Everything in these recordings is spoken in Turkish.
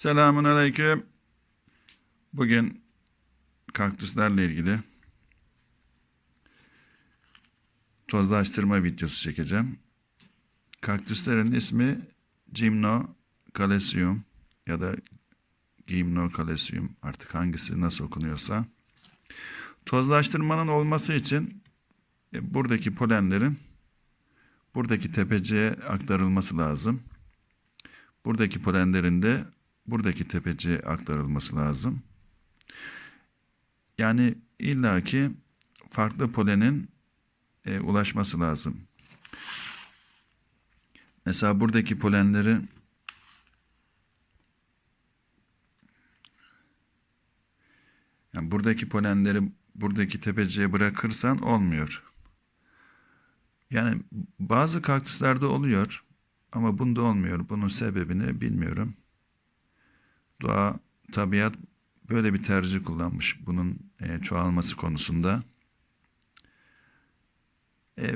Selamun Aleyküm. Bugün kaktüslerle ilgili tozlaştırma videosu çekeceğim. Kaktüslerin ismi Gymnocalcium ya da Gymnocalcium artık hangisi nasıl okunuyorsa. Tozlaştırmanın olması için e, buradaki polenlerin buradaki tepeciye aktarılması lazım. Buradaki polenlerin de buradaki tepeciye aktarılması lazım. Yani illaki farklı polenin e, ulaşması lazım. Mesela buradaki polenleri yani buradaki polenleri buradaki tepeciye bırakırsan olmuyor. Yani bazı kaktüslerde oluyor ama bunda olmuyor. Bunun sebebini bilmiyorum. Doğa, tabiat böyle bir tercih kullanmış bunun e, çoğalması konusunda. E,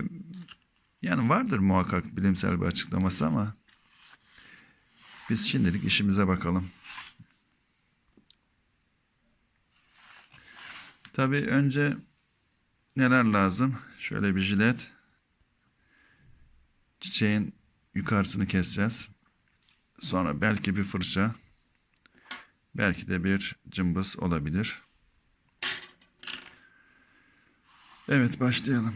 yani vardır muhakkak bilimsel bir açıklaması ama biz şimdilik işimize bakalım. Tabii önce neler lazım? Şöyle bir jilet. Çiçeğin yukarısını keseceğiz. Sonra belki bir fırça. Belki de bir cımbız olabilir. Evet başlayalım.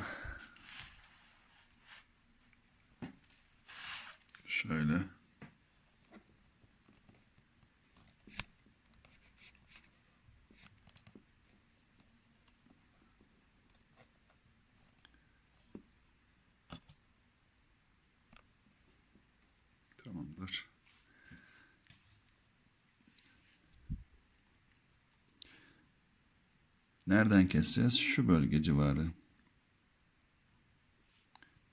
Şöyle. Tamamdır. Nereden keseceğiz? Şu bölge civarı.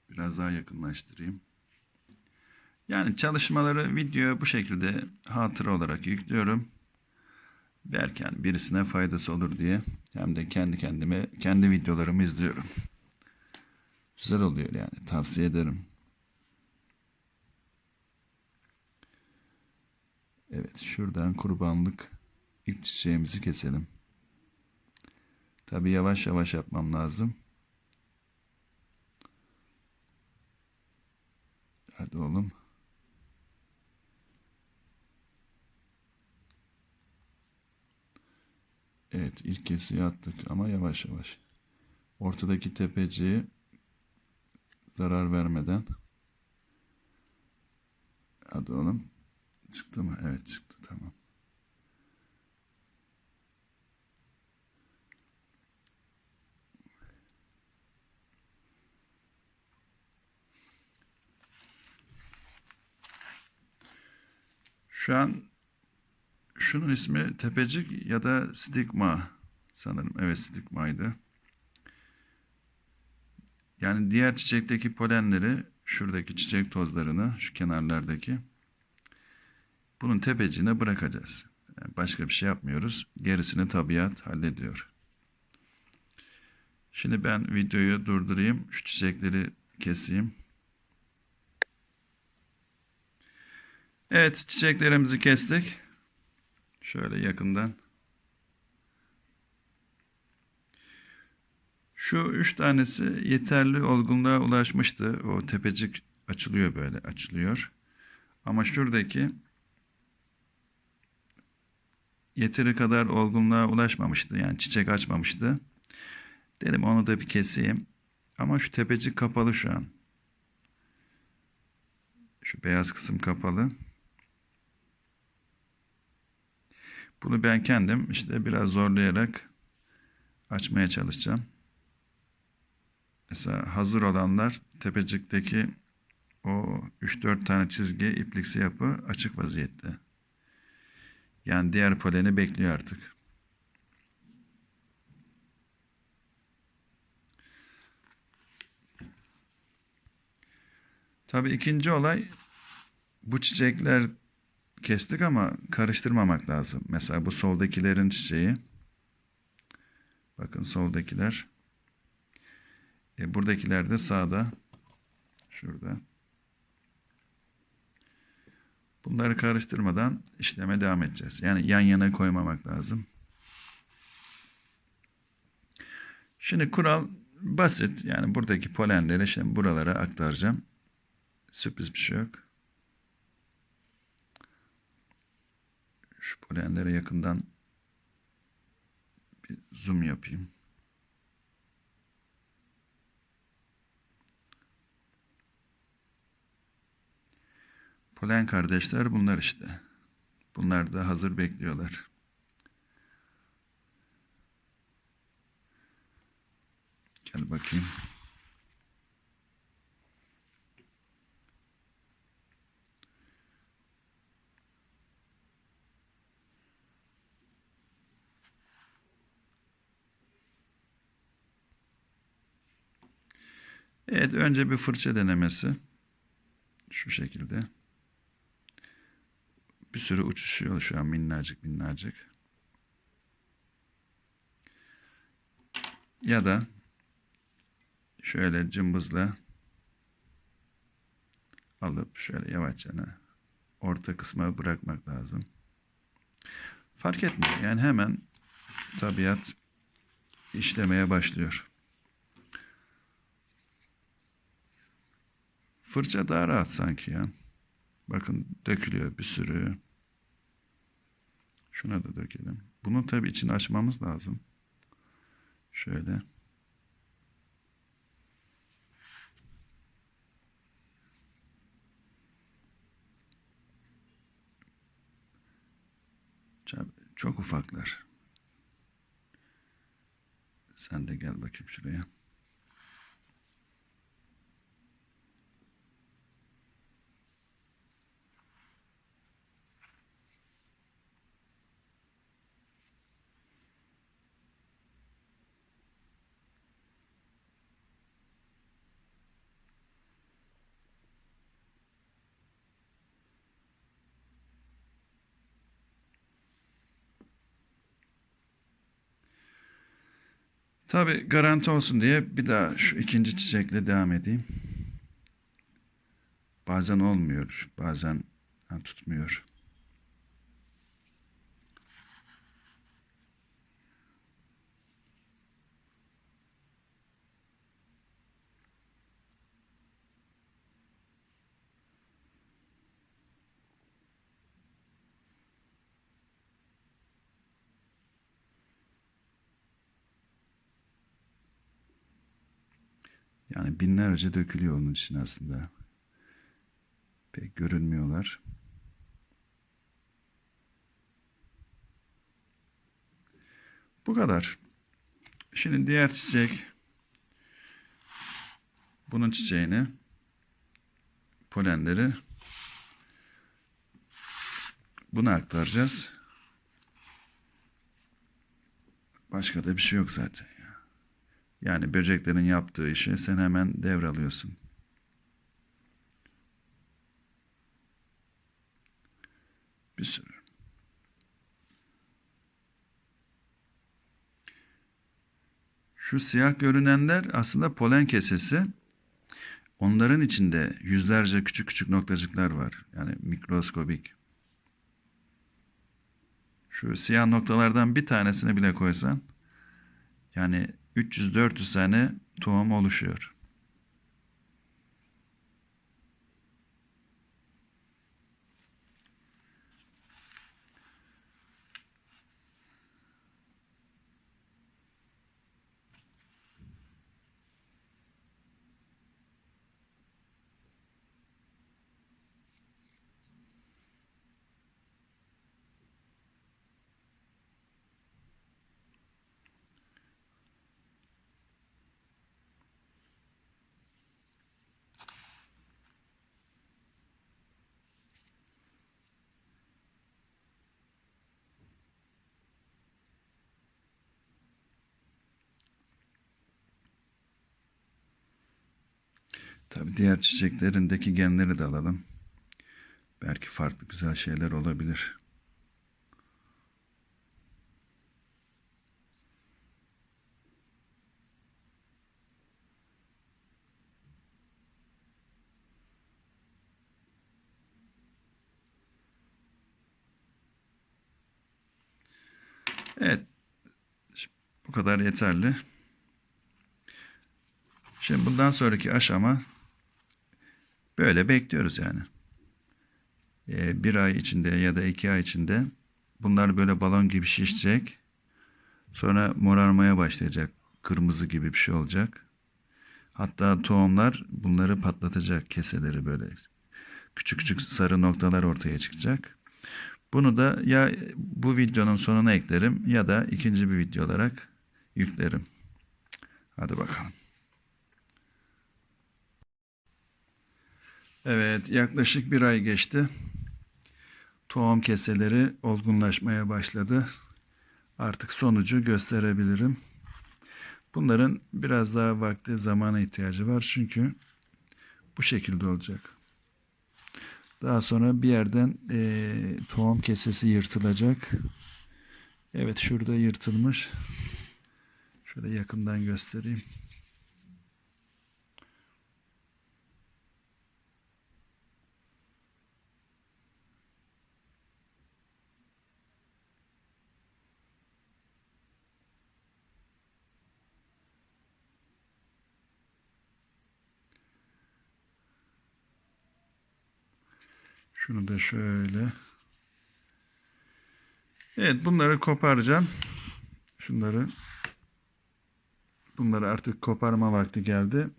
Biraz daha yakınlaştırayım. Yani çalışmaları video bu şekilde hatıra olarak yüklüyorum. Belki yani birisine faydası olur diye. Hem de kendi kendime, kendi videolarımı izliyorum. Güzel oluyor yani. Tavsiye ederim. Evet şuradan kurbanlık ilk çiçeğimizi keselim. Tabi yavaş yavaş yapmam lazım. Hadi oğlum. Evet ilk kesiyi attık ama yavaş yavaş. Ortadaki tepeciye zarar vermeden. Hadi oğlum. Çıktı mı? Evet çıktı tamam. Şu an şunun ismi tepecik ya da stigma sanırım. Evet stigmaydı. Yani diğer çiçekteki polenleri şuradaki çiçek tozlarını şu kenarlardaki bunun tepecine bırakacağız. Yani başka bir şey yapmıyoruz. Gerisini tabiat hallediyor. Şimdi ben videoyu durdurayım. Şu çiçekleri keseyim. Evet çiçeklerimizi kestik. Şöyle yakından. Şu üç tanesi yeterli olgunluğa ulaşmıştı. O tepecik açılıyor böyle açılıyor. Ama şuradaki yeteri kadar olgunluğa ulaşmamıştı. Yani çiçek açmamıştı. Dedim onu da bir keseyim. Ama şu tepecik kapalı şu an. Şu beyaz kısım kapalı. Bunu ben kendim işte biraz zorlayarak açmaya çalışacağım. Mesela hazır olanlar tepecikteki o 3-4 tane çizgi ipliksi yapı açık vaziyette. Yani diğer poleni bekliyor artık. Tabii ikinci olay bu çiçekler kestik ama karıştırmamak lazım. Mesela bu soldakilerin çiçeği. Bakın soldakiler. E, buradakiler de sağda. Şurada. Bunları karıştırmadan işleme devam edeceğiz. Yani yan yana koymamak lazım. Şimdi kural basit. Yani buradaki polenleri şimdi buralara aktaracağım. Sürpriz bir şey yok. Şu polenlere yakından bir zoom yapayım. Polen kardeşler bunlar işte. Bunlar da hazır bekliyorlar. Gel bakayım. Evet önce bir fırça denemesi. Şu şekilde. Bir sürü uçuşuyor şu an minnacık minnacık. Ya da şöyle cımbızla alıp şöyle yavaşça orta kısma bırakmak lazım. Fark etmiyor. Yani hemen tabiat işlemeye başlıyor. Fırça daha rahat sanki ya. Bakın dökülüyor bir sürü. Şuna da dökelim. Bunun tabii içini açmamız lazım. Şöyle. Çok ufaklar. Sen de gel bakayım şuraya. Tabi garanti olsun diye bir daha şu ikinci çiçekle devam edeyim. Bazen olmuyor, bazen tutmuyor. Yani binlerce dökülüyor onun için aslında. Pek görünmüyorlar. Bu kadar. Şimdi diğer çiçek bunun çiçeğini polenleri buna aktaracağız. Başka da bir şey yok zaten. Yani böceklerin yaptığı işi sen hemen devralıyorsun. Bir sürü. Şu siyah görünenler aslında polen kesesi. Onların içinde yüzlerce küçük küçük noktacıklar var. Yani mikroskobik. Şu siyah noktalardan bir tanesini bile koysan yani 300-400 tane tohum oluşuyor. Tabi diğer çiçeklerindeki genleri de alalım. Belki farklı güzel şeyler olabilir. Evet. Bu kadar yeterli. Şimdi bundan sonraki aşama böyle bekliyoruz yani. Ee, bir ay içinde ya da iki ay içinde bunlar böyle balon gibi şişecek. Sonra morarmaya başlayacak. Kırmızı gibi bir şey olacak. Hatta tohumlar bunları patlatacak keseleri böyle. Küçük küçük sarı noktalar ortaya çıkacak. Bunu da ya bu videonun sonuna eklerim ya da ikinci bir video olarak yüklerim. Hadi bakalım. Evet, yaklaşık bir ay geçti. Tohum keseleri olgunlaşmaya başladı. Artık sonucu gösterebilirim. Bunların biraz daha vakti, zamana ihtiyacı var çünkü bu şekilde olacak. Daha sonra bir yerden eee, tohum kesesi yırtılacak. Evet, şurada yırtılmış. Şöyle yakından göstereyim. Şunu da şöyle. Evet bunları koparacağım. Şunları. Bunları artık koparma vakti geldi.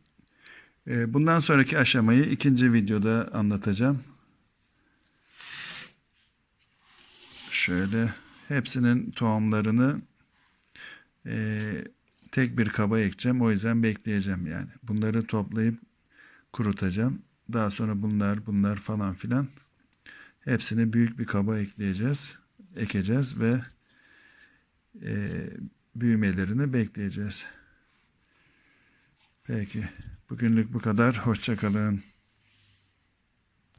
Ee, bundan sonraki aşamayı ikinci videoda anlatacağım. Şöyle hepsinin tohumlarını eee, tek bir kaba ekeceğim. O yüzden bekleyeceğim yani. Bunları toplayıp kurutacağım. Daha sonra bunlar bunlar falan filan hepsini büyük bir kaba ekleyeceğiz. Ekeceğiz ve eee, büyümelerini bekleyeceğiz. Peki. Bugünlük bu kadar. Hoşça kalın.